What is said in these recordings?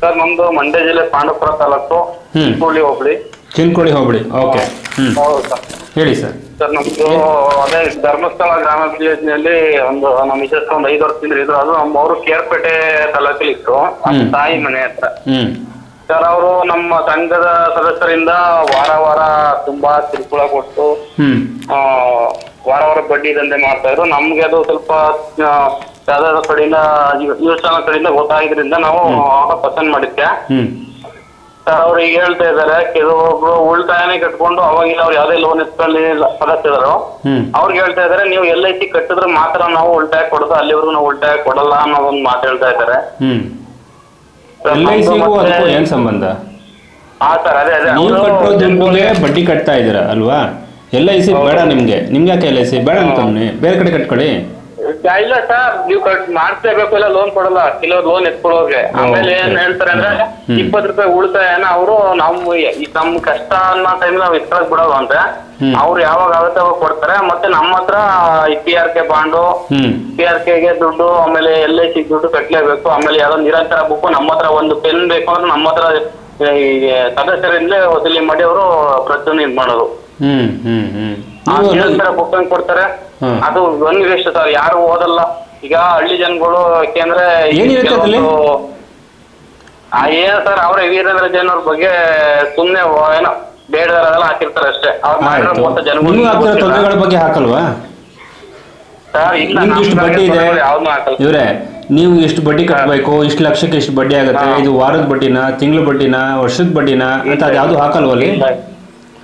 Sir ನಮ್ದು ಮಂಡ್ಯ ಜಿಲ್ಲೆ Pandavapura taluk hmm. ಹೋಬಳಿ. ಚಿನ್ಕೋಳಿ ಹೋಬಳಿ ಓಕೆ. ಹೌದು ಸರ್. ಹೇಳಿ ಸರ್. ಸರ್ ನಮ್ದು ಅದೇ ಧರ್ಮಸ್ಥಳ ಗ್ರಾಮ ಯೋಜನೆಯಲ್ಲಿ ಒಂದು ನಮ್ಮ ಮಿಸಸ್ ಒಂದು ಐದು ವರ್ಷದಿಂದ ಇದ್ರು. ಅದು ನಮ್ಮ ಅವರು ಕೇರ್ಪೇಟೆ ತಾಲೂಕಲ್ಲಿ ಇತ್ತು. ನಮ್ಮ ಹ್ಮ್. ತಾಯಿ ಮನೆ ಹತ್ರ. ಸರ್ ಅವರು ನಮ್ಮ ಸಂಘದ ಸದಸ್ಯರಿಂದ ವಾರ ವಾರ ತುಂಬಾ ತಿರುಕುಳ ಕೊಟ್ಟು ಆ, ವಾರ ವಾರ ಬಡ್ಡಿ ದಂಧೆ ಮಾಡ್ತಾ ಇದ್ರು. ನಮ್ಗೆ ಅದು ಸ್ವಲ್ಪ ಆ, ಯಾವ್ದಾದ್ರು ಕಡೆಯಿಂದ ನ್ಯೂಸ್ ಕಡೆಯಿಂದ ಗೊತ್ತಾಗಿದ್ರಿಂದ ನಾವು ಆಗ ಪಸಂದ್ ಮಾಡಿದ್ದೆ. ಸರ್ ಅವ್ರು ಈಗ ಹೇಳ್ತಾ ಇದಾರೆ ಕೆಲವೊಬ್ರು ಉಳಿತಾಯನೇ ಕಟ್ಕೊಂಡು ಅವಾಗಿಲ್ಲ ಅವ್ರು ಯಾವ್ದೇ ಲೋನ್ ಇಸ್ಕೊಂಡು ಸದಸ್ಯರು. ಅವ್ರಿಗೆ ಹೇಳ್ತಾ ಇದಾರೆ ನೀವು ಎಲ್ ಐ ಸಿ ಕಟ್ಟಿದ್ರೆ ಮಾತ್ರ ನಾವು ಉಳಿತಾಯ ಕೊಡೋದು ಅಲ್ಲಿವರೆಗೂ ನಾವು ಉಳಿತಾಯ ಕೊಡಲ್ಲ ಅನ್ನೋ ಒಂದು ಮಾತು ಹೇಳ್ತಾ ಇದ್ದಾರೆ. ಹ್ಞೂ ಸರ್, ಎಲ್ ಐ ನಮ್ದು ಸಿಗೂ ಮತ್ತೆ- ಅದಕ್ಕೂ ಏನು ಸಂಬಂಧ? ಹಾ ಸರ್ ಅದೇ ಅದೇ. ನೀವು ಅವ್ರು ದುಡ್ಡಿಗೆ ಬಡ್ಡಿ ಕಟ್ತಾ ಇದ್ದೀರಾ ಅಲ್ವಾ? ಎಲ್ ಐ ಸಿ ಬೇಡ ನಿಮ್ಗೆ. ನಿಮ್ಗೆ ಯಾಕೆ ಎಲ್ ಐ ಸಿ ಬೇಡ ಅಂತ ಬೇರೆ ಕಡೆ ಕಟ್ಕೊಳ್ಳಿ. ಇಲ್ಲ ಸರ್ ನೀವು ಕಟ್ ಮಾಡ್ತೇಬೇಕು ಇಲ್ಲ ಲೋನ್ ಕೊಡಲ್ಲ ಕೆಲವ್ರು ಲೋನ್ ಎತ್ಕೊಳ್ಳೋಗೆ ಆಮೇಲೆ ಏನ್ ಹೇಳ್ತಾರೆ ಅಂದ್ರೆ. ಇಪ್ಪತ್ತು ರೂಪಾಯಿ ಉಳಿತಾಯನ ಅವರು ನಾವು ಈ ನಮ್ ಕಷ್ಟ ಅನ್ನೋ ಟೈಮ್ ನಾವು ಇಸ್ಕೊಳಕ್ ಬಿಡೋದು ಅಂದ್ರೆ. ಅವ್ರು ಯಾವಾಗ ಆಗುತ್ತೆ ಅವಾಗ ಕೊಡ್ತಾರೆ ಮತ್ತೆ ನಮ್ಮ ಹತ್ರ P R K bond P R ಕೆಗೆ ದುಡ್ಡು ಆಮೇಲೆ ಎಲ್ ಐ ಸಿ ದುಡ್ಡು ಕಟ್ಲೇಬೇಕು ಆಮೇಲೆ ಯಾವ್ದೋ ನಿರಂತರ ಬುಕ್ ನಮ್ಮ ಹತ್ರ ಒಂದು ಪೆನ್ ಬೇಕು ಅಂದ್ರೆ ನಮ್ಮ ಹತ್ರ ಈ ಸದಸ್ಯರಿಂದಲೇ ವಸೂಲಿ ಮಾಡಿ ಅವರು ಪ್ರತಿಯೊಂದು ಇದ್ ಮಾಡೋದು ನಿರಂತರ ಬುಕ್ ಹಂಗ್ ಕೊಡ್ತಾರೆ. ಅದು ಒಂದು ವೇಸ್ಟ್ ಸರ್ ಯಾರು ಓದಲ್ಲ. ಈಗ ಹಳ್ಳಿ ಜನಗಳು ಯಾಕೆಂದ್ರೆ ಈ ಏನಿರುತ್ತೆ ಅದ್ರಲ್ಲಿ? ಕೆಲವೊಂದು- ಆ ಏನ್ ಸರ್ ಅವ್ರ ವೀರೇಂದ್ರ ಜೈನ್ ಅವ್ರ ಬಗ್ಗೆ ಸುಮ್ನೆ ಓ- ಏನೋ ಬೇಡದಲ್ಲ ಹಾಕಿರ್ತಾರೆ ಅಷ್ಟೇ. ಅವ್ರ ಮಾಡಿರೋ ಆಯ್ತು ಮೋಸ ಜನಗಳು ನಿಮ್ಗೆ ಆಗ್ತಿರೋ ತೊಂದರೆಗಳ ಬಗ್ಗೆ ಹಾಕಲ್ವಾ? ಸರ್ ಇಲ್ಲ ನಿಮ್ಗೆ ಇಷ್ಟು ಬಡ್ಡಿ ಇದೆ? ಯಾವ್ದು ಹಾಕಲ್ಲ. ಇವ್ರೆ ನೀವು ಇಷ್ಟು ಬಡ್ಡಿ ಕಟ್ಟಬೇಕು ಇಷ್ಟು ಲಕ್ಷಕ್ಕೆ ಇಷ್ಟು ಬಡ್ಡಿ ಆಗುತ್ತೆ ಹಾ. ಇದು ವಾರದ ಬಡ್ಡಿನ ತಿಂಗಳ ಬಡ್ಡಿನ ವರ್ಷದ ಬಡ್ಡಿನ ಅಂತ ಅದು ಯಾವುದು ಹಾಕಲ್ವ ಅಲ್ಲಿ ಇಲ್ಲ.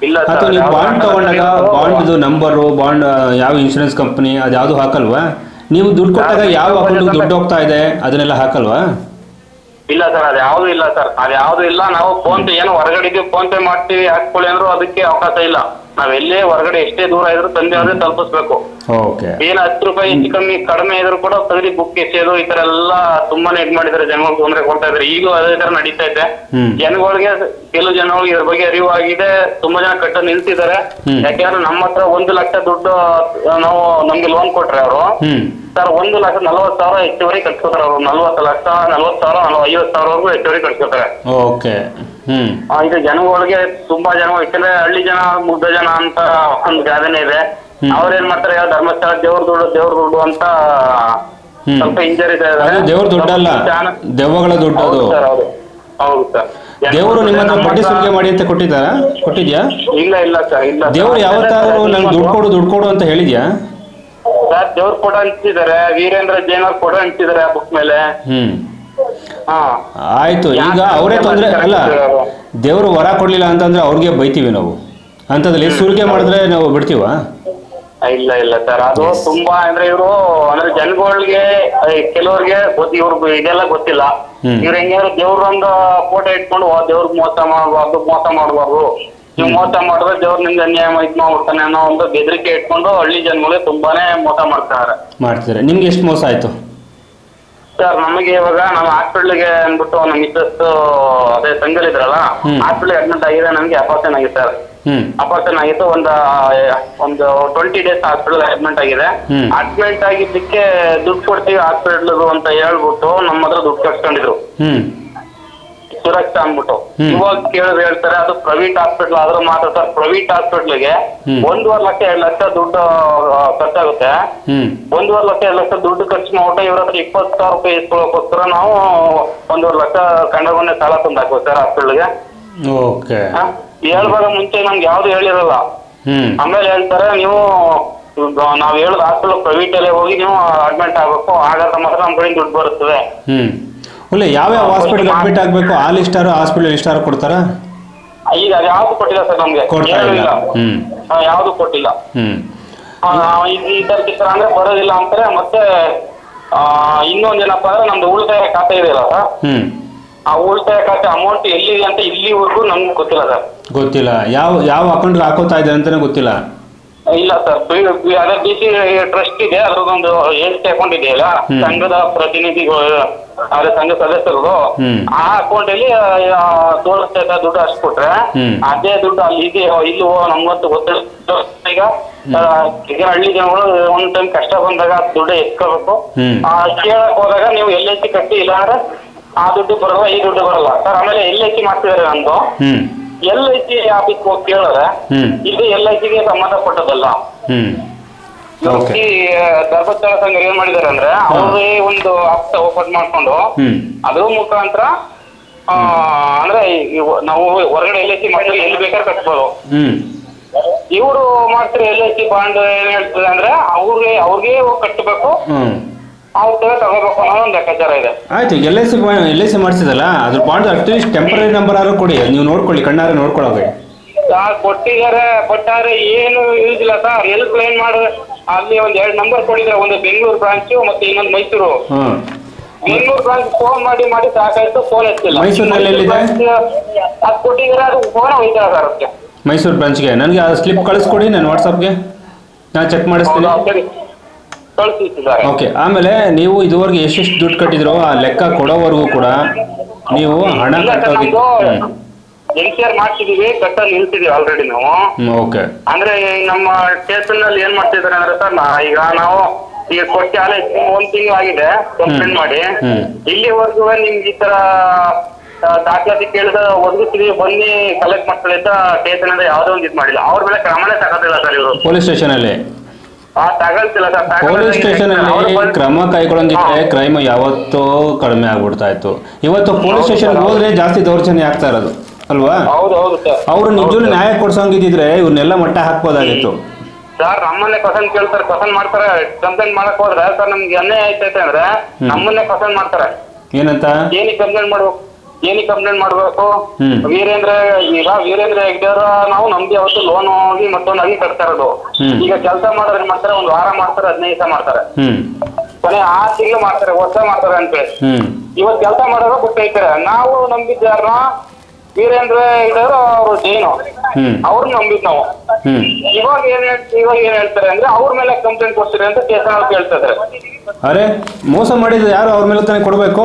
ಇಲ್ಲ ಅಥವಾ ಸರ್ ನೀವು ಬಾಂಡ್ ತಗೊಂಡಾಗ ಬಾಂಡ್ದು ನಂಬರು ಬಾಂಡ್ ಯಾವ ಇನ್ಶೂರೆನ್ಸ್ ಕಂಪನಿ ಅದು ಯಾವುದು ಹಾಕಲ್ವಾ? ನೀವು ದುಡ್ಡು ಕೊಟ್ಟಾಗ ಯಾವ ಅಕೌಂಟ್ ದುಡ್ಡು ಹೋಗ್ತಾ ಇದೆ ಅದನ್ನೆಲ್ಲ ಹಾಕಲ್ವಾ? ಇಲ್ಲ ಸರ್ ಅದು ಯಾವ್ದು ಇಲ್ಲ ಸರ್ ಅದು ಯಾವ್ದು ಇಲ್ಲ ನಾವು ಫೋನ್ ಪೇ ಏನೋ ಹೊರಗಡೆ ಫೋನ್ ಪೇ ಮಾಡ್ತೀವಿ ಹಾಕ್ಕೊಳ್ಳಿ ಅಂದ್ರೂ ಅದಕ್ಕೆ ಅವಕಾಶ ಇಲ್ಲ. ನಾವ್ ಎಲ್ಲೇ ಹೊರಗಡೆ ಎಷ್ಟೇ ದೂರ ಇದ್ರು ತಂದೆ ಆದ್ರೆ ತಲುಪಿಸ್ಬೇಕು. ಓಕೆ ಏನ್ ಹತ್ತು ರೂಪಾಯಿ ಹೆಚ್ಚು ಕಮ್ಮಿ ಕಡಿಮೆ ಇದ್ರು ಕೂಡ ತಗದಿ ಬುಕ್ ಎಸೆಯೋದು ಈ ತರ ಎಲ್ಲಾ ತುಂಬಾನೇ ಇದ್ ಮಾಡಿದ್ರೆ ಜನಗಳಿಗೆ ತೊಂದರೆ ಕೊಡ್ತಾ ಇದ್ರೆ. ಈಗ ಅದೇ ತರ ನಡೀತಾ ಇದೆ. ಹ್ಮ್. ಜನಗಳಿಗೆ ಕೆಲವು ಜನಗಳಿಗೆ ಇದ್ರ ಬಗ್ಗೆ ಅರಿವು ಆಗಿದೆ ತುಂಬಾ ಜನ ಕಟ್ಟ ನಿಲ್ತಿದ್ದಾರೆ ಹ್ಮ್. ಯಾಕೆಂದ್ರೆ ನಮ್ಮ ಹತ್ರ ಒಂದು ಲಕ್ಷ ದುಡ್ಡು ನಾವು ನಮ್ಗೆ ಲೋನ್ ಕೊಟ್ರೆ ಅವರು ಹ್ಮ್. ಸರ್ ಒಂದು ಲಕ್ಷ ನಲ್ವತ್ತು ಸಾವಿರ ಹೆಚ್ಚುವರಿ ಕಟ್ಕೋತಾರೆ ಅವರು. ನಲ್ವತ್ತು ಲಕ್ಷ ನಲ್ವತ್ತು ಸಾವಿರ ನಲ್ವ ಐವತ್ತು ಸಾವಿರವರೆಗೂ ಹೆಚ್ಚುವರಿ ಕಟ್ಕೋತಾರೆ ಓಕೆ ಹ್ಮ್. ಇದು ಜನಗಳಿಗೆ ತುಂಬಾ ಜನ ಯಾಕಂದ್ರೆ ಹಳ್ಳಿ ಜನ ಮುಗ್ಧ ಜನ ಅಂತ ಒಂದು ಗಾದೆನೆ ಇದೆ. ಅವ್ರೇನ್ ಮಾಡ್ತಾರೆ ಯಾವ ಧರ್ಮಸ್ಥಳ ದೇವ್ರ ದುಡ್ಡು ದೇವ್ರ ದುಡ್ಡು ಅಂತ ಸ್ವಲ್ಪ ಇಂಜರಿ ಇದಾರೆ ಅದು ದೇವ್ರ ದುಡ್ಡಲ್ಲ ಜನ- ದೆವ್ವಗಳ ದುಡ್ಡು ಹೌದು ಅದು. ಸರ್ ಹೌದು. ಹೌದು ಸರ್. ದೇವರು ನಿಮ್ಮ ಹತ್ರ ಬಡ್ಡಿ ಸುಲಿಗೆ ಮಾಡಿ ಅಂತ ಕೊಟ್ಟಿದ್ದಾರಾ? ಕೊಟ್ಟಿದ್ಯಾ? ಇಲ್ಲ ಇಲ್ಲ ಸರ್ ಇಲ್ಲ. ದೇವ್ರು ಯಾವತ್ತಾದ್ರೂ ನಂಗೆ ದುಡ್ಡು ಕೊಡು ದುಡ್ಡು ಕೊಡು ಅಂತ ಹೇಳಿದ್ಯಾ? ಸರ್ ದೇವ್ರ ಕೊಡ ಹಂಚಿದ್ದಾರೆ ವೀರೇಂದ್ರ ಜೈನ್ ಅವ್ರ ಫೋಟೋ ಹಂಚಿದ್ದಾರೆ ಆ ಬುಕ್ ಮೇಲೆ. ಹ್ಮ್. ಆಯ್ತು ಈಗ ಅವರೇ ತೊಂದರೆ ಅಲ್ಲ? ದೇವರು ವರ ಕೊಡ್ಲಿಲ್ಲ ಅಂತಂದ್ರೆ ಅವ್ರಿಗೆ ಬೈತೀವಿ ನಾವು. ಅಂತದಲ್ಲಿ ಸುಲಿಗೆ ಮಾಡಿದ್ರೆ ನಾವು ಬಿಡ್ತೀವ? ಇಲ್ಲ ಇಲ್ಲ ಸರ್ ಅದು ತುಂಬಾ ಅಂದ್ರೆ ಇವರು ಅಂದ್ರೆ ಜನಗಳಿಗೆ ಕೆಲವ್ರಿಗೆ ಗೊತ್ತಿ ಇವ್ರಿಗೆ ಇದೆಲ್ಲ ಗೊತ್ತಿಲ್ಲ. ಇವ್ರ ಹೆಂಗಾದ್ರು ದೇವ್ರೊಂದು ಫೋಟೋ ಇಟ್ಕೊಂಡು "ಓ, ದೇವ್ರಿಗೆ ಮೋಸ ಮಾಡಬಾರ್ದು ಮೋಸ ಮಾಡಬಾರ್ದು. ನೀವು ಮೋಸ ಮಾಡಿದ್ರೆ ದೇವ್ರ ನಿಮ್ಗೆ ಅನ್ಯಾಯ ಇದ್ ಅನ್ನೋ ಒಂದು ಬೆದರಿಕೆ ಇಟ್ಕೊಂಡು ಹಳ್ಳಿ ಜನಗಳಿಗೆ ತುಂಬಾನೇ ಮೋಸ ಮಾಡ್ತಾರೆ ಮಾಡ್ತಾರೆ ನಿಮ್ಗೆ ಎಷ್ಟು ಮೋಸ ಆಯ್ತು? ಸರ್ ನಮಗೆ ಇವಾಗ ನಾವು ಹಾಸ್ಪಿಟ್ಲಿಗೆ ಅಂದ್ಬಿಟ್ಟು ನಮ್ಮ ಮಿಸ್ಸಸ್ ಅದೇ ಸಂಗಲ್ ಇದ್ರಲ್ಲ ಹಾಸ್ಪಿಟಲ್ ಅಡ್ಮಿಟ್ ಆಗಿದೆ ನಮ್ಗೆ ಅಪಾರ್ಷನ್ ಆಗಿದೆ ಸರ್. ಹ್ಮ್. ಅಪಾರ್ಷನ್ ಆಗಿತ್ತು ಒಂದು ಒಂದು ಟ್ವೆಂಟಿ ಡೇಸ್ ಹಾಸ್ಪಿಟಲ್ ಅಡ್ಮಿಟ್ ಆಗಿದೆ. ಹ್ಮ್. ಅಡ್ಮಿಟ್ ಆಗಿದ್ದಕ್ಕೆ ದುಡ್ಡು ಕೊಡ್ತೀವಿ ಹಾಸ್ಪಿಟಲ್ ಅಂತ ಹೇಳ್ಬಿಟ್ಟು ನಮ್ಮ ಹತ್ರ ದುಡ್ಡು ಕಟ್ಕೊಂಡಿದ್ರು ಹ್ಮ್. ಸುರಕ್ಷಾ ಅಂದ್ಬಿಟ್ಟು. ಇವಾಗ ಕೇಳಿದ್ರೆ ಹೇಳ್ತಾರೆ ಅದು ಪ್ರೈವೇಟ್ ಹಾಸ್ಪಿಟಲ್ ಆದ್ರೆ ಮಾತ್ರ ಸರ್. ಪ್ರೈವೇಟ್ ಹಾಸ್ಪಿಟಲ್ಗೆ ಒಂದೂವರೆ ಲಕ್ಷ ಎರಡು ಲಕ್ಷ ದುಡ್ಡು ಖರ್ಚಾಗುತ್ತೆ. ಒಂದೂವರೆ ಲಕ್ಷ ಎರಡು ಲಕ್ಷ ದುಡ್ಡು ಖರ್ಚು ಮಾಡ್ಬಿಟ್ಟು ಇವ್ರ ಹತ್ರ ಇಪ್ಪತ್ತು ಸಾವಿರ ರೂಪಾಯಿ ಇಸ್ಕೊಳ್ಳೋಕೋಸ್ಕರ ನಾವು ಒಂದೂವರೆ ಲಕ್ಷ ಕಂಡಗೊಂಡೆ ಸಾಲ ತಂದು ಹಾಕ್ಬೇಕು ಸರ್ ಹಾಸ್ಪಿಟ್ಲಿಗೆ ಹೇಳ್ಬಾರ ಮುಂಚೆ ನಮ್ಗೆ ಯಾವ್ದು ಹೇಳಿರಲ್ಲ. ಆಮೇಲೆ ಹೇಳ್ತಾರೆ ನೀವು ನಾವ್ ಹೇಳುದು ಹಾಸ್ಪಿಟಲ್ ಪ್ರೈವೇಟ್ ಅಲ್ಲೇ ಹೋಗಿ ನೀವು ಅಡ್ಮಿಟ್ ಆಗ್ಬೇಕು. ಹಾಗಾದ್ರೆ ಮಾತ್ರ ನಮ್ ಕಡೆ ದುಡ್ಡು ಬರುತ್ತದೆ. ಹ್ಮ್ ಯಾವ ಯಾವ್ಯಾವ ಹಾಸ್ಪಿಟಲ್ ಅಡ್ಮಿಟ್ ಆಗಬೇಕು? ಆ ಲಿಸ್ಟಾರು ಹಾಸ್ಪಿಟಲ್ ಲಿಸ್ಟಾರು ಕೊಡ್ತಾರ? ಈಗ ಅದು ಯಾವ್ದು ಕೊಟ್ಟಿಲ್ಲ ಸರ್ ನಮ್ಗೆ? ಕೊಡ್ತಾ ಏನೂ ಇಲ್ಲ. ಹ್ಮ್. ಹಾ, ಯಾವ್ದು ಕೊಟ್ಟಿಲ್ಲ. ಹ್ಮ್. ಆ, ಇದು ಈ ತರ ಈ ತರ ಅಂದ್ರೆ ಬರೋದಿಲ್ಲ ಅಂತಾರೆ ಮತ್ತೆ ಆ, ಇನ್ನೊಂದೇನಪ್ಪ ಅಂದ್ರೆ ನಮ್ದು ಉಳಿತಾಯ ಖಾತೆ ಇದೆಯಲ್ಲ ಸರ್? ಹ್ಮ್. ಆ ಉಳಿತಾಯ ಖಾತೆ ಅಮೌಂಟ್ ಎಲ್ಲಿದೆ ಅಂತ ಇಲ್ಲಿವರೆಗೂ ನಮ್ಗೆ ಗೊತ್ತಿಲ್ಲ ಸರ್. ಗೊತ್ತಿಲ್ಲ. ಯಾವ ಯಾವ ಅಕೌಂಟ್ಗೆ ಹಾಕೋತಾ ಇದೆ ಅಂತಾನೆ ಗೊತ್ತಿಲ್ಲ. ಇಲ್ಲ ಸರ್ ಅದೇ ಬಿ ಸಿ ಟ್ರಸ್ಟ್ ಇದೆ. ಅದ್ರದ್ದೊಂದು ಏಜ್ ಅಕೌಂಟ್ ಇದೆಯಲ್ಲ. ಸಂಘದ ಪ್ರತಿನಿಧಿಗಳು ಅದ್ರ ಸಂಘ ಸದಸ್ಯರು ಆ ಅಕೌಂಟ್ ಅಲ್ಲಿ ತೋರಿಸ್ತಾ ಇದ್ದ ದುಡ್ಡು ಹಚ್ಕೊಟ್ರೆ ಕೊಟ್ರೆ ಅದೇ ದುಡ್ಡು ಅಲ್ಲಿ ಇದೆಯೋ ಇಲ್ವೋ ನಮ್ಗಂತೂ ಗೊತ್ತಿಲ್ಲ. ಈಗ ಈಗ ಹಳ್ಳಿ ಜನಗಳು ಒಂದ್ ಟೈಮ್ ಕಷ್ಟ ಬಂದಾಗ ದುಡ್ಡು ಎತ್ಕೋಬೇಕು. ಆ, ಕೇಳಕ್ ಹೋದಾಗ ನೀವು ಎಲ್ ಐ ಸಿ ಕಟ್ಟಿ ಇಲ್ಲ ಅಂದ್ರೆ ಆ ದುಡ್ಡು ಬರಲ್ಲ ಈ ದುಡ್ಡು ಬರಲ್ಲ. ಸರ್ ಆಮೇಲೆ ಎಲ್ ಐ ಸಿ ಮಾಡ್ತಿದಾರೆ ನಂದು ಎಲ್ ಐ ಸಿ ಆಫೀಸ್ ಹೋಗಿ ಕೇಳಿದ್ರೆ ಹ್ಮ್. ಇದು ಎಲ್ ಐ ಸಿಗೆ ಸಂಬಂಧಪಟ್ಟದಲ್ಲ. ಹ್ಮ್. ಓಕೆ ಈ ಧರ್ಮಸ್ಥಳ ಸಂಘ ಏನ್ ಮಾಡಿದಾರೆ ಅಂದ್ರೆ ಅವ್ರೇ ಒಂದು ಆಪ್ತ ಓಪನ್ ಮಾಡ್ಕೊಂಡು ಹ್ಮ್. ಅದ್ರ ಮುಖಾಂತರ ಆ, ಅಂದ್ರೆ ಇವ್- ನಾವು ಹೊರಗಡೆ ಎಲ್ ಐ ಸಿ ಮಾಡಿದ್ರೆ ಎಲ್ಲಿ ಬೇಕಾದ್ರೆ ಕಟ್ಬೋದು. ಹ್ಮ್. ಇವರು ಮಾಡ್ತಾರೆ ಎಲ್ ಐ ಸಿ ಬಾಂಡ್ ಏನ್ ಹೇಳ್ತದೆ ಅಂದ್ರೆ ಅವ್ರಿಗೆ ಅವ್ರಿಗೆ ಕಟ್ಟಬೇಕು ಹ್ಮ್. ಆಯ್ತು L I C L I C ಮಾಡಿಸಿದಲ್ಲ? ಅದ್ರ ಬಾಂಡ್ ಅಟ್ಲೀಸ್ಟ್ ಟೆಂಪರರಿ ನಂಬರ್ ಆದ್ರೂ ಕೊಡಿ ನೀವು ನೋಡ್ಕೊಳ್ಳಿ ಕಣ್ಣಾರೆ ನೋಡ್ಕೊಳ್ಳೋಕೆ. ಕೊಟ್ಟಿದ್ದಾರೆ ಬಟ್ ಆದ್ರೆ ಏನು ಯೂಸ್ ಇಲ್ಲ ಸರ್. ಎಲ್ಲಿ ಕ್ಲೈಮ್ ಮಾಡಿದ್ರೆ ಅಲ್ಲಿ ಒಂದ್ ಎರಡು ನಂಬರ್ ಕೊಟ್ಟಿದ್ದಾರೆ ಒಂದು ಬೆಂಗಳೂರು ಬ್ರಾಂಚ್ ಮತ್ತೆ ಇನ್ನೊಂದು ಮೈಸೂರು. ಬೆಂಗಳೂರು ಬ್ರಾಂಚ್ ಫೋನ್ ಮಾಡಿ ಮಾಡಿ ಸಾಕಾಯ್ತು ಫೋನ್ ಎತ್ತಿಲ್ಲ. ಮೈಸೂರಿನಲ್ಲಿ ಎಲ್ಲಿದೆ? ಅದು ಕೊಟ್ಟಿದ್ದಾರೆ ಅದು ಫೋನ್ ಹೋಯ್ತಾರೆ ಸರ್ ಅದಕ್ಕೆ ಮೈಸೂರು ಬ್ರಾಂಚ್ಗೆ ನನಗೆ ಆ ಸ್ಲಿಪ್ ಕಳಿಸ್ಕೊಡಿ ನಾನು ವಾಟ್ಸಪ್ಗೆ ನಾನು ಚೆಕ್ ಮಾಡಿಸ್ತೀನಿ. ಸರಿ. ಕಳಿಸಿದ್ದಾರೆ ಓಕೆ ಆಮೇಲೆ ನೀವು ಇದುವರೆಗೆ ಎಷ್ಟೆಷ್ಟು ದುಡ್ಡು ಕಟ್ಟಿದ್ರೋ ಆ ಲೆಕ್ಕ ಕೊಡೋವರೆಗೂ ಕೂಡ ನೀವು ಹಣ ಕಟ್ಟೋದಕ್ಕೆ ಆರ್ ಮಾಡ್ತಿದೀವಿ ಕಟ್ಟಲ್ ನಿಲ್ತಿದೀವಿ ಆಲ್ರೆಡಿ ನಾವು. ಹ್ಮ್ ಓಕೆ. ಅಂದ್ರೆ ಈ ನಮ್ಮ ಸ್ಟೇಷನ್ನಲ್ಲಿ ಏನ್ ಮಾಡ್ತಿದಾರೆ ಅಂದ್ರೆ ಸರ್ ನಾ ಈಗ ನಾವು ಈಗ ಕೊಟ್ಟಿ ಆಲೆ ಒಂದ್ ತಿಂಗಳು ಆಗಿದೆ ಕಂಪ್ಲೇಂಟ್ ಮಾಡಿ. ಹ್ಮ್. ಇಲ್ಲಿವರೆಗೂ ನಿಮ್ಗೆ ಈ ತರ ಆ, ದಾಖಲಾತಿ ಕೇಳಿದ ಒದಗಿಸ್ತೀವಿ ಬನ್ನಿ ಕಲೆಕ್ಟ್ ಮಾಡ್ತಾರೆ ಅಂತ ಸ್ಟೇಷನ್ ಅಂದ್ರೆ ಯಾವ್ದೋ ಒಂದು ಇದು ಮಾಡಿಲ್ಲ. ಅವ್ರ ಮೇಲೆ ಕ್ರಮನೇ ತಗೋತಿಲ್ಲ ಸರ್ ಇವರು. ಪೊಲೀಸ್ ಸ್ಟೇಷನಲ್ಲಿ ಪೊಲೀಸ್ ಸ್ಟೇಷನ್ ಅಲ್ಲಿ ಕ್ರಮ ಕೈಗೊಳ್ಳೋದಿದ್ರೆ. ಕ್ರೈಮ್ ಯಾವತ್ತೋ ಕಡಿಮೆ ಆಗ್ಬಿಡ್ತಾ ಇತ್ತು. ಇವತ್ತು ಪೊಲೀಸ್ ಸ್ಟೇಷನ್ ಹೋದ್ರೆ ಜಾಸ್ತಿ ದೌರ್ಜನ್ಯ ಆಗ್ತಾ ಇರೋದು ಅಲ್ವಾ? ಅವ್ರು ಹೌದು ಸರ್. ಅವರು ನಿಜವೂ ನ್ಯಾಯ ಕೊಡ್ಸಂಗಿದ್ರೆ ಇವ್ರನ್ನೆಲ್ಲ ಮಟ್ಟ ಹಾಕ್ಬೋದಾಗಿತ್ತು. ಸರ್ ನಮ್ಮನ್ನೇ ಕ್ವಶನ್ ಕೇಳ್ತಾರೆ ಕ್ವಶನ್ ಮಾಡ್ತಾರೆ ಕಂಪ್ಲೇಂಟ್ ಮಾಡಕ್ ಹೋದ್ರೆ ಸರ್ ನಮ್ಗೆ ಅನ್ಯಾಯ ಆಯ್ತೈತೆ ಅಂದ್ರೆ ನಮ್ಮನ್ನೇ ಕ್ವಶನ್ ಮಾಡ್ತಾರೆ. ಏನಂತ? ಏನಿಗೆ ಕಂಪ್ಲೇಂಟ್ ಮಾಡ್ಬೇಕು? ಏನಿಗೆ ಕಂಪ್ಲೇಂಟ್ ಮಾಡ್ಬೇಕು? ಹ್ಮ್. ವೀರೇಂದ್ರ ಈಗ ವೀರೇಂದ್ರ ಹೆಗ್ಡೆಯವ್ರ ನಾವು ನಮ್ಗೆ ಅವತ್ತು ಲೋನ್ ಹೋಗಿ ಮತ್ತೊಂದಾಗಿ ಕಟ್ತಾ ಇರೋದು. ಹ್ಮ್. ಈಗ ಕೆಲಸ ಮಾಡೋದ್ರೆ ಮಾಡ್ತಾರೆ? ಒಂದು ವಾರ ಮಾಡ್ತಾರೆ ಹದಿನೈದು ದಿವಸ ಮಾಡ್ತಾರೆ. ಹ್ಮ್. ಕೊನೆ ಆ ತಿಂಗಳು ಮಾಡ್ತಾರೆ ವರ್ಷ ಮಾಡ್ತಾರೆ ಅಂತೇಳಿ ಹ್ಮ್. ಇವತ್ತು ಕೆಲಸ ಮಾಡೋರು ಬಿಟ್ಟೈತಾರೆ ನಾವು ನಂಬಿದ್ದ ಯಾರನ್ನ ವೀರೇಂದ್ರ ಹೆಗ್ಡೆಯವರು ಅವರು ಜೈನು. ಹ್ಮ್. ನಂಬಿದ್ ನಾವು. ಹ್ಮ್. ಇವಾಗ ಏನ್ ಹೇಳ್ತೀವಿ ಇವಾಗ ಏನ್ ಹೇಳ್ತಾರೆ ಅಂದ್ರೆ ಅವ್ರ ಮೇಲೆ ಕಂಪ್ಲೇಂಟ್ ಕೊಡ್ತೀರಿ ಅಂತ ಅವ್ರು ಕೇಳ್ತಾ ಇದಾರೆ. ಅರೆ ಮೋಸ ಮಾಡಿದ್ರೆ ಯಾರು ಅವ್ರ ಮೇಲೆ ತಾನೇ ಕೊಡಬೇಕು?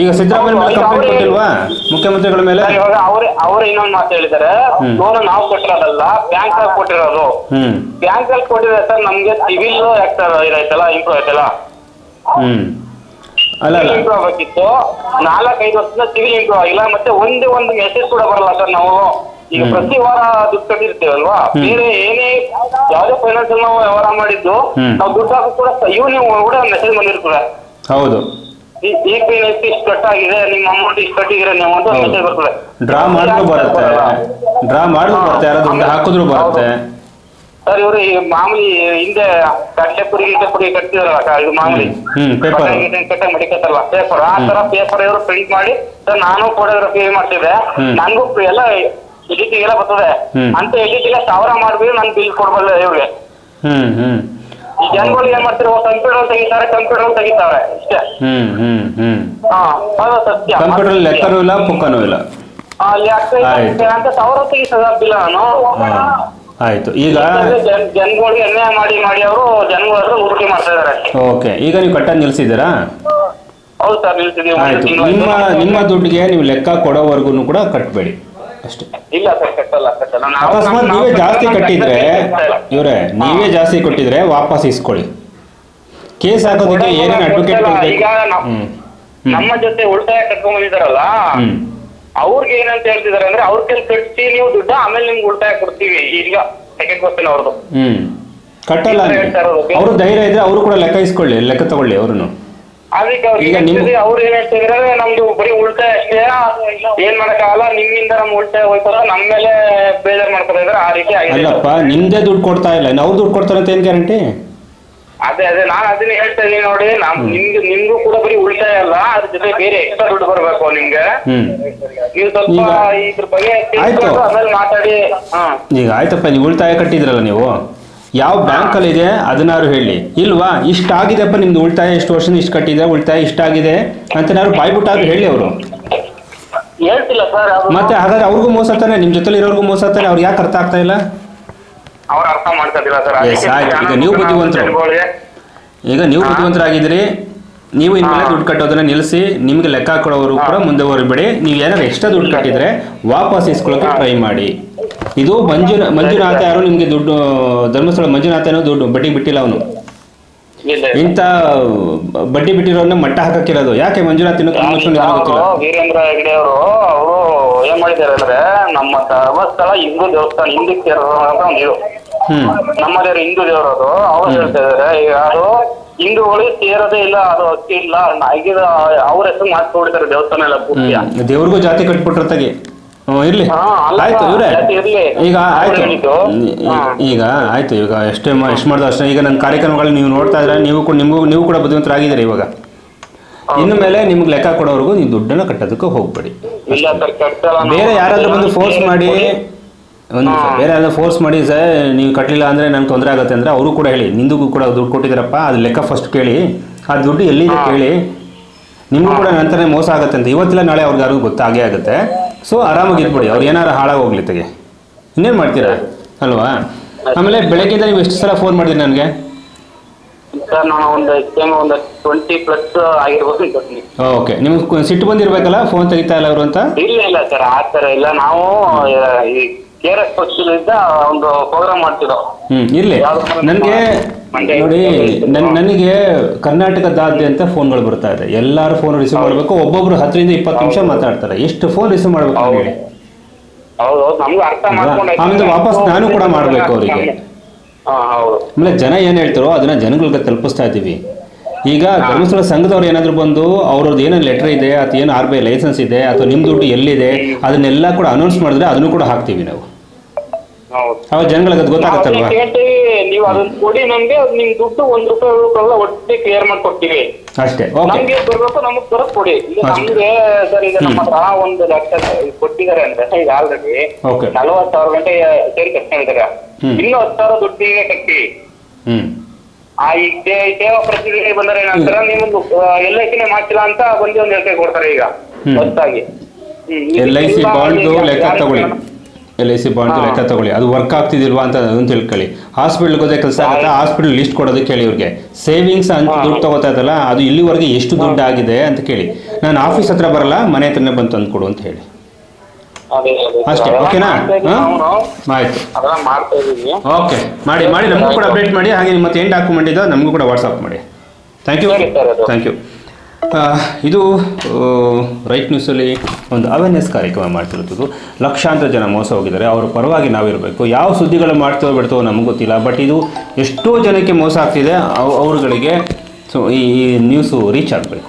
ಈಗ ಸಿದ್ದರಾಮಯ್ಯ ಮೇಲೆ ಕಂಪ್ಲೇಂಟ್ ಕೊಟ್ಟಿಲ್ವಾ? ಮುಖ್ಯಮಂತ್ರಿಗಳ ಮೇಲೆ? ಇವಾಗ ಅವ್ರೆ ಅವ್ರೇ ಇನ್ನೊಂದ್ ಮಾತು ಹೇಳಿದಾರೆ. ಲೋನ್ ನಾವು ಕೊಟ್ಟಿರೋದಲ್ಲ ಬ್ಯಾಂಕ್ ಅಲ್ಲಿ ಕೊಟ್ಟಿರೋದು. ಹ್ಮ್. ಬ್ಯಾಂಕ್ ಅಲ್ಲಿ ಕೊಟ್ಟಿರೋ ಸರ್ ನಮ್ಗೆ ಸಿವಿಲ್ ಆಕ್ಟರ್ ಇದಾಯ್ತಲ್ಲ ಇಂಪ್ರೂವ್ ಆಯ್ತಲ್ಲ? ಹ್ಮ್. ಅಲ್ಲ ಅಲ್ಲ. ಇಂಪ್ರೂವ್ ಆಗಿತ್ತು. ನಾಲ್ಕೈದು ವರ್ಷದಿಂದ ಸಿವಿಲ್ ಇಂಪ್ರೂವ್ ಆಗಿಲ್ಲ ಮತ್ತೆ ಒಂದೇ ಒಂದು ಮೆಸೇಜ್ ಕೂಡ ಬರಲ್ಲ ಸರ್ ನಾವು. ಈಗ ಪ್ರತಿ ವಾರ ದುಡ್ಡು ಕಟ್ಟಿರ್ತೀವಲ್ವಾ. ಬೇರೆ ಏನೇ ಯಾವ್ದೇ ಫೈನಾನ್ಸ್ ನಾವು ವ್ಯವಹಾರ ಮಾಡಿದ್ದು ನಾವು ದುಡ್ಡು ಹಾಕಿ ಕೂಡ ಇವ್ನಿಗೆ ಕೂಡ ಮೆಸೇಜ್ ಬಂದಿರ್ತದೆ ಹೌದು. ಈ ಪೇನ್ ಇಷ್ಟು ಕಟ್ ಆಗಿದೆ ನಿಮ್ಮ ಅಮೌಂಟ್ ಇಷ್ಟು ಕಟ್ಟಿದ್ರೆ ನೀವು? ಅಂತ ಹೌದು. ಮೆಸೇಜ್ ಬರ್ತದೆ. ಡ್ರಾ ಮಾಡಿದ್ರು ಬರುತ್ತೆ. ಡ್ರಾ ಮಾಡಿದ್ರು ಬರುತ್ತೆ. ಯಾರಾದ್ರೂ ದುಡ್ಡು ಹಾಕಿದ್ರು ಬರುತ್ತೆ. ಸರ್ ಇವರು ಈ ಮಾಮೂಲಿ ಹಿಂದೆ ಕಟ್ಟೆಪುರಿ ಗಿಟ್ಟೆಪುರಿ ಕಟ್ತಿದಾರಲ್ಲ ಕ- ಇದು ಮಾಮೂಲಿ. ಹ್ಮ್, paper. ಕಟ್ಟ ಮಡಿಕತ್ತಲ್ಲ ಪೇಪರ್ ಆ ತರ ಪೇಪರ್ ಇವರು ಪ್ರಿಂಟ್ ಮಾಡಿ ಸರ್ ನಾನು ಫೋಟೋಗ್ರಫಿ ಮಾಡ್ತಿದ್ದೆ. ಹ್ಮ್. ನನಗೂ ಎಲ್ಲ ಎಡಿಟಿಂಗ್ ಎಲ್ಲ ಬರ್ತದೆ. ಹ್ಮ್. ಅಂತ ಎಡಿಟಿಂಗ್ ಸಾವಿರ ಮಾಡ್ಬಿಟ್ಟು ನನ್ ಬಿಲ್ ಕೊಡ್ಬಲ್ಲ ಇವ್ರಿಗೆ. ಹ್ಮ್ ಹ್ಮ್. ಈ ಜನಗಳು ಏನ್ ಮಾಡ್ತಾರೆ ಕಂಪ್ಯೂಟರ್ ತೆಗಿತಾರೆ ಕಂಪ್ಯೂಟರ್ ತೆಗಿತಾರೆ ಇಷ್ಟೇ ಹ್ಮ್ ಹ್ಮ್ ಹ್ಮ್. ಹಾ ಅದು ಸತ್ಯ. ಕಂಪ್ಯೂಟರ್ ಲೆಕ್ಕನೂ ಇಲ್ಲ ಪುಕ್ಕನೂ ಇಲ್ಲ. ಅಲ್ಲಿ ಅಂತ ಸಾವಿರ ತೆಗಿತದ ನಾನು ಆಯ್ತು. ಈಗ ಜನ- ಜನಗಳಿಗೆ ಅನ್ಯಾಯ ಮಾಡಿ ಮಾಡಿ ಅವರು ಜನಗಳು ಹೂಡಿಕೆ ಮಾಡ್ತಾ ಇದಾರೆ ಓಕೆ ಈಗ ನೀವು ಕಟ್ಟೋದು ನಿಲ್ಸಿದ್ದೀರಾ? ಹೌದು ಸರ್ ನಿಲ್ಸಿದೀವಿ ಆಯ್ತು. ನಿಮ್ಮ ನಿಮ್ಮ ದುಡ್ಡಿಗೆ ನೀವು ಲೆಕ್ಕ ಕೊಡೋವರೆಗೂ ಕೂಡ ಕಟ್ಟಬೇಡಿ ಅಷ್ಟೇ. ಇಲ್ಲ ಸರ್ ಕಟ್ಟಲ್ಲ ಕಟ್ಟಲ್ಲ ನಾವು- ಅಕಸ್ಮಾತ್ ನಾವು- ನೀವೇ ಜಾಸ್ತಿ ಕಟ್ಟಿದ್ರೆ ಇವ್ರೆ ನೀವೇ ಜಾಸ್ತಿ ಕೊಟ್ಟಿದ್ರೆ ವಾಪಸ್ ಇಸ್ಕೊಳ್ಳಿ. ಕೇಸ್ ಹಾಕೋದಕ್ಕೆ ಏನೇನು ಅಡ್ವೊಕೇಟ್ ಈಗ ನಾವು- ಹ್ಮ್. ನಮ್ಮ ಜೊತೆ ಉಳಿತಾಯ ಕಟ್ಕೊಂಡ್ ಬಂದಿದಾರಲ್ಲ ಹ್ಮ್. ಅವ್ರಿಗೆ ಏನಂತ ಹೇಳ್ತಿದಾರೆ ಅಂದ್ರೆ ಅವ್ರ ಕೈಲಿ ಕಟ್ಟಿ ನೀವು ದುಡ್ಡು ಆಮೇಲೆ ನಿಮ್ಗೆ ಉಳಿತಾಯ ಕೊಡ್ತೀವಿ ಈಗ ಸೆಕೆಂಡ್ ಕ್ವಶನ್ ಅವ್ರದ್ದು ಹ್ಮ್. ಕಟ್ಟಲ್ಲ ಅವ್ರು ಅವರು ಧೈರ್ಯ ಇದ್ರೆ ಅವರು ಕೂಡ ಲೆಕ್ಕ ಇಸ್ಕೊಳ್ಳಿ ಲೆಕ್ಕ ತಗೊಳ್ಳಿ ಅವ್ರನ್ನು ಅದಕ್ಕೆ ಅವ್ರಿಗೆ ಅವ್ರು ಏನ್ ಹೇಳ್ತಿದ್ರೆ ನಮ್ದು ಬರೀ ಉಳಿತಾಯ ಅಷ್ಟೇ ಏನ್ ಮಾಡಕ್ಕಾಗಲ್ಲ ನಿಮ್ಮಿಂದ ನಮ್ ಉಳಿತಾಯ ಹೋಯ್ತದ ನಮ್ ಮೇಲೆ ಬೇಜಾರ್ ಮಾಡ್ಕೊತಾ ಇದಾರೆ ಆ ರೀತಿ ಆಗಿದೆ. ಅಲ್ಲಪ್ಪ ನಿಮ್ದೇ ದುಡ್ಡು ಕೊಡ್ತಾ ಇಲ್ಲ ಅವ್ರು ದುಡ್ಡು ಕೊಡ್ತಾರೆ ಅಂತ ಏನ್ ಗ್ಯಾರಂಟಿ ಅದೇ ಅದೇ ನಾನು ಅದನ್ನ ಹೇಳ್ತಾ ಇದೀನಿ ನೋಡಿ ನಮ್ ನಿಮ್ಗೆ ನಿಮ್ಗೂ ಕೂಡ ಬರೀ ಉಳಿತಾಯ ಅಲ್ಲ ಅದ್ರ ಜೊತೆ ಬೇರೆ ಎಕ್ಸ್ಟ್ರಾ ದುಡ್ಡು ಬರ್ಬೇಕು ನಿಮ್ಗೆ. ಹ್ಮ್. ನೀವು ಸ್ವಲ್ಪ ಇದ್ರ ಬಗ್ಗೆ. ತಿಳ್ಕೊಂಡು ಆಮೇಲೆ ಮಾತಾಡಿ ಹಾ. ಈಗ ಆಯ್ತಪ್ಪ ನೀವು ಉಳಿತಾಯ ಕಟ್ಟಿದ್ರಲ್ಲ ನೀವು? ಯಾವ ಬ್ಯಾಂಕಲ್ಲಿ ಇದೆ ಅದನ್ನಾರು ಹೇಳಿ. ಇಲ್ವಾ? ಇಷ್ಟಾಗಿದೆಪ್ಪ ನಿಮ್ದು ಉಳಿತಾಯ? ಎಷ್ಟು ವರ್ಷ ಇಷ್ಟು ಕಟ್ಟಿದೆ ಉಳಿತಾಯ ಇಷ್ಟಾಗಿದೆ ಅಂತ ಏನಾದ್ರು ಬಾಯ್ಬಿಟ್ಟಾದ್ರು ಹೇಳಿ ಅವರು. ಹೇಳ್ತಿಲ್ಲ ಸರ್ ಮತ್ತೆ ಹಾಗಾದ್ರೆ ಅವ್ರಿಗೂ ಮೋಸ ತಾನೆ? ನಿಮ್ಮ ಜೊತೆಲಿ ಇರೋರ್ಗೂ ಮೋಸ ತಾನೆ? ಅವ್ರು ಯಾಕೆ ಅರ್ಥ ಆಗ್ತಾ ಇಲ್ಲ? ಅವ್ರ ಅರ್ಥ ಮಾಡ್ಕೊತಿಲ್ಲ ಸರ್ Yes, ಆಯ್ತು. ಈಗ ನೀವು ಬುದ್ಧಿವಂತರು. ಈಗ ನೀವು ಬುದ್ಧಿವಂತರ ಬುದ್ಧಿವಂತರಾಗಿದ್ದೀರಿ. ನೀವು ಇನ್ಮೇಲೆ. ದುಡ್ಡು ಕಟ್ಟೋದನ್ನ ನಿಲ್ಲಿಸಿ ನಿಮ್ಗೆ ಲೆಕ್ಕ ಕೊಡೋರು ಕೂಡ ಮುಂದೆ ಹೊರಬೇಡಿ ನೀವು ಏನಾದ್ರು ಎಕ್ಸ್ಟ್ರಾ ದುಡ್ಡು ಕಟ್ಟಿದ್ರೆ ವಾಪಸ್ ಇಸ್ಕೊಳ್ಳೋಕೆ ಟ್ರೈ ಮಾಡಿ. ಇದು ಮಂಜುನ ಮಂಜುನಾಥ ಯಾರು? ನಿಮ್ಗೆ ದುಡ್ಡು ಧರ್ಮಸ್ಥಳ ಮಂಜುನಾಥ ಏನೋ ದುಡ್ಡು ಬಡ್ಡಿ ಬಿಟ್ಟಿಲ್ಲ ಅವನು. ಇಲ್ಲ ಇಂಥ ಬಡ್ಡಿ ಬಿಟ್ಟಿರೋನ್ನ ಮಟ್ಟ ಹಾಕಕ್ಕಿರೋದು. ಯಾಕೆ ಮಂಜುನಾಥ್ ವೀರೇಂದ್ರ ಹೆಗ್ಡೆ ಅವರು ಅವರು ಏನ್ ಮಾಡಿದ್ದಾರೆ ಅಂದ್ರೆ ನಮ್ಮ ಧರ್ಮಸ್ಥಳ ಹಿಂದೂ ದೇವಸ್ಥಾನ ಹಿಂದಕ್ಕೆ ಸೇರೋದಂತ ಒಂದು ಇದು. ಹ್ಮ್. ನಮ್ಮ ದೇವ್ರು ಹಿಂದೂ ದೇವರು ಅದು. ಅವ್ರು ಹೇಳ್ತಾ ಇದಾರೆ ಈಗ ಅದು ಹಿಂದೂಗಳಿಗೆ ಸೇರೋದೇ ಇಲ್ಲ ಅದು ಅಕ್ಕಿ ಇಲ್ಲ. ಅವ್ರ ಹೆಸರು ಮಾಡ್ಕೊಂಡಿದ್ದಾರೆ ದೇವಸ್ಥಾನ ಎಲ್ಲ ದೇವ್ರಿಗೂ ಜಾತಿ ಕಟ್ಬಿಟ್ರತ್ತಾಗೆ ಹ್ಮ್ ಇರ್ಲಿ. ಆಯ್ತು ಇವ್ರೆ. ಈಗ ಆಯ್ತು. ಈಗ ಆಯ್ತು ಈಗ ಎಷ್ಟೇ ಎಷ್ಟು ಮಾಡಿದ್ರು ಅಷ್ಟೇ. ಈಗ ನನ್ನ ಕಾರ್ಯಕ್ರಮಗಳು ನೀವು ನೋಡ್ತಾ ಇದ್ರೆ ನೀವು ಕೂಡ ನಿಮಗೂ ನೀವು ಕೂಡ ಬುದ್ಧಿವಂತರಾಗಿದ್ದೀರಿ ಇವಾಗ. ಇನ್ನು ಮೇಲೆ ನಿಮ್ಗೆ ಲೆಕ್ಕ ಕೊಡೋವರೆಗೂ ನೀವು ದುಡ್ಡನ್ನ ಕಟ್ಟೋದಕ್ಕೆ ಹೋಗ್ಬೇಡಿ. ಬೇರೆ ಯಾರಾದ್ರೂ ಬಂದು ಫೋರ್ಸ್ ಮಾಡಿ ಒಂದು ಬೇರೆ ಯಾರಾದ್ರೂ ಫೋರ್ಸ್ ಮಾಡಿ ಸರ್ ನೀವು ಕಟ್ಟಲಿಲ್ಲ ಅಂದರೆ ನನಗೆ ತೊಂದರೆ ಆಗುತ್ತೆ ಅಂದರೆ ಅವರು ಕೂಡ ಹೇಳಿ. ನಿಂದಿಗೂ ಕೂಡ ದುಡ್ಡು ಕೊಟ್ಟಿದ್ದೀರಪ್ಪ ಅದು ಲೆಕ್ಕ ಫಸ್ಟ್ ಕೇಳಿ. ಆ ದುಡ್ಡು ಎಲ್ಲಿದೆ ಕೇಳಿ. ನಿಮಗೂ ಕೂಡ ನಂತರ ಮೋಸ ಆಗುತ್ತೆ ಅಂತ. ಇವತ್ತಿಲ್ಲ ನಾಳೆ ಅವ್ರಿಗೆ ಯಾರಿಗೂ ಗೊತ್ತಾಗೇ ಆಗುತ್ತೆ. ಸೊ ಆರಾಮಾಗಿ ಇಟ್ಬಿಡಿ ಅವ್ರು ಏನಾರು ಹಾಳಾಗಿ ಹೋಗ್ಲಿ ತೆಗೆ. ಇನ್ನೇನು ಮಾಡ್ತೀರಾ? ಅಲ್ವಾ? ಆಮೇಲೆ ಬೆಳಗ್ಗೆಯಿಂದ ನೀವು ಎಷ್ಟು ಸಲ ಫೋನ್ ಮಾಡಿದ್ರಿ ನನಗೆ? ಸರ್ ನಾನು ಒಂದು ಟೈಮ್ ಒಂದು ಟ್ವೆಂಟಿ ಪ್ಲಸ್ ಆಗಿರ್ಬೋದು ಅನ್ಕೋತೀನಿ. ಓಕೆ ನಿಮ್ಗೆ ಸಿಟ್ಟು ಬಂದಿರ್ಬೇಕಲ್ಲ? ಫೋನ್ ತೆಗಿತಾ ಇಲ್ಲ ಅವರು ಅಂತ? ಇಲ್ಲ ಇಲ್ಲ ಸರ್ ಆ ಥರ ಇಲ್ಲ. ನಾವು ಈ ಕೆ ಆರ್ ಎಸ್ ಪಕ್ಷದಿಂದ ಒಂದು ಪ್ರೋಗ್ರಾಮ್ ಮಾಡ್ತಿದ್ದೋ. ಹ್ಮ್ ಇರ್ಲಿ. ನನಗೆ ನೋಡಿ ನನ್ ನನಗೆ ಕರ್ನಾಟಕದಾದ್ಯಂತ ಫೋನ್ಗಳು ಬರ್ತಾ ಇದೆ. ಎಲ್ಲರೂ ಫೋನ್ ರಿಸೀವ್ ಮಾಡಬೇಕು. ಒಬ್ಬೊಬ್ರು ಹತ್ತರಿಂದ ಇಪ್ಪತ್ತು ನಿಮಿಷ ಮಾತಾಡ್ತಾರೆ. ಎಷ್ಟು ಫೋನ್ ರಿಸೀವ್ ಮಾಡ್ಬೇಕು ಹೇಳಿ ಹೌದು ಹೌದು. ನಮ್ಗೂ ಅರ್ಥ ಅಲ್ವಾ? ಆಮೇಲೆ ವಾಪಸ್ ನಾನು ಕೂಡ ಮಾಡ್ಬೇಕು ಅವರಿಗೆ. ಹಾ ಹೌದು. ಆಮೇಲೆ ಜನ ಏನು ಹೇಳ್ತಾರೋ ಅದನ್ನ ಜನಗಳಿಗೆ ತಲುಪಿಸ್ತಾ ಇದ್ದೀವಿ. ಈಗ ಧರ್ಮಸ್ಥಳ ಸಂಘದವ್ರು ಏನಾದ್ರು ಬಂದು ಅವ್ರದ್ದು ಏನೋ ಲೆಟರ್ ಇದೆ ಅಥವಾ ಏನು ಆರ್ ಬಿ ಐ ಲೈಸೆನ್ಸ್ ಇದೆ ಅಥವಾ ನಿಮ್ಮ ದುಡ್ಡು ಎಲ್ಲಿದೆ ಅದನ್ನೆಲ್ಲ ಕೂಡ ಅನೌನ್ಸ್ ಮಾಡಿದ್ರೆ ಅದನ್ನು ಕೂಡ ಹಾಕ್ತೀವಿ ನಾವು. ಹೌದು. ಅವಾಗ ಜನಗಳಿಗೆ ಅದು ನಾವು ಗೊತ್ತಾಗತ್ತಲ್ವಾ ಕೇಳ್ತೀವಿ ನೀವು ಅದನ್ನ ಕೊಡಿ ನಮ್ಗೆ ಅದ್ ನಿಮ್ ದುಡ್ಡು ಒಂದ್ ರೂಪಾಯಿ ಉಳ್ಕೊಳ್ಳಲ್ಲ ಒಟ್ಟಿಗೆ ಕ್ಲಿಯರ್ ಮಾಡ್ಕೊಡ್ತೀವಿ. ಅಷ್ಟೇ ಓಕೆ. ನಮ್ಗೆ ಬರ್ಬೇಕು ನಮಗ್ ಬರೋಕ್ ಕೊಡಿ. ಈಗ ನಮ್ಗೆ ಸರ್ ಈಗ ನಮ್ಮ ಹತ್ರ ಒಂದು ಲಕ್ಷ ಕೊಟ್ಟಿದ್ದಾರೆ ಅಂದ್ರೆ ಈಗ ಆಲ್ರೆಡಿ ಓಕೆ. ನಲವತ್ತು ಸಾವಿರ ಗಂಟೆ ಸೇರಿ ಕಟ್ಕೊಂಡಿದ್ದಾರೆ ಹ್ಮ್. ಇನ್ನು ಹತ್ತು ಸಾವಿರ ದುಡ್ಡಿಗೆ ಕಟ್ಟಿ ಹ್ಞೂ ಆ ಈ ಸೇ- ಸೇವಾ ಪ್ರತಿನಿಧಿ ಬಂದರೆ ಏನಂತಾರ ನಿಮ್ದು ಎಲ್ ಐ ಸಿನೇ ಮಾಡ್ತಿಲ್ಲ ಅಂತ ಬಂದು ಒಂದ್ ಹೇಳಿಕೆ ಕೊಡ್ತಾರೆ ಈಗ. ಹೊತ್ತಾಗಿ ಎಲ್ ಐ ಸಿ ಬಾಂಡ್ದು ಲೆಕ್ಕ ತಗೊಳ್ಳಿ. ಎಲ್ ಐ ಸಿ ಬಾಂಡ್ ಲೆಕ್ಕ ತಗೊಳ್ಳಿ. ಅದು ವರ್ಕ್ ಆಗ್ತಿದಿಲ್ವಾ ಅಂತ ಅದನ್ನು ತಿಳ್ಕೊಳ್ಳಿ. ಹಾಸ್ಪಿಟ್ಲ್ಗೆ ಹೋದ್ರೆ ಕೆಲಸ ಆಗುತ್ತೆ? ಹಾಸ್ಪಿಟಲ್ ಲಿಸ್ಟ್ ಕೊಡೋದಕ್ಕೆ ಕೇಳಿ ಇವ್ರಿಗೆ. ಸೇವಿಂಗ್ಸ್ ಅಂತ ದುಡ್ಡು ತಗೋತಾ ಇದ್ದಲ್ಲ ಅದು ಇಲ್ಲಿವರೆಗೆ ಎಷ್ಟು ದುಡ್ಡು ಆಗಿದೆ ಅಂತ ಕೇಳಿ. ನಾನು ಆಫೀಸ್ ಹತ್ರ ಬರಲ್ಲ ಮನೆ ಹತ್ರನೇ ಬಂದು ತಂದು ಕೊಡು ಅಂತ ಹೇಳಿ. ಅಷ್ಟೇ ಓಕೆನಾ ಆಯ್ತು. ಓಕೆ ಮಾಡಿ ಮಾಡಿ. ನಮಗೂ ಕೂಡ ಅಪ್ಡೇಟ್ ಮಾಡಿ. ಹಾಗೆ ನಿಮ್ಮ ಮತ್ತೆ ಏನು ಡಾಕ್ಯುಮೆಂಟ್ ಇದೋ ನಮಗೂ ಕೂಡ ವಾಟ್ಸಪ್ ಮಾಡಿ. ಥ್ಯಾಂಕ್ ಯು ಥ್ಯಾಂಕ್ ಯು ಇದು ರೈಟ್ ನ್ಯೂಸಲ್ಲಿ ಒಂದು ಅವೇರ್ನೆಸ್ ಕಾರ್ಯಕ್ರಮ ಮಾಡ್ತಿರುತ್ತದ್ದು ಲಕ್ಷಾಂತರ ಜನ ಮೋಸ ಹೋಗಿದ್ದಾರೆ. ಅವರ ಪರವಾಗಿ ನಾವಿರಬೇಕು. ಯಾವ ಸುದ್ದಿಗಳು ಮಾಡ್ತೇವೋ ಬಿಡ್ತೋ ನಮಗೆ ಗೊತ್ತಿಲ್ಲ. ಬಟ್ ಇದು ಎಷ್ಟೋ ಜನಕ್ಕೆ ಮೋಸ ಆಗ್ತಿದೆ. ಅವ್- ಅವ್ರುಗಳಿಗೆ ಸೊ ಈ ನ್ಯೂಸು ರೀಚ್ ಆಗಬೇಕು.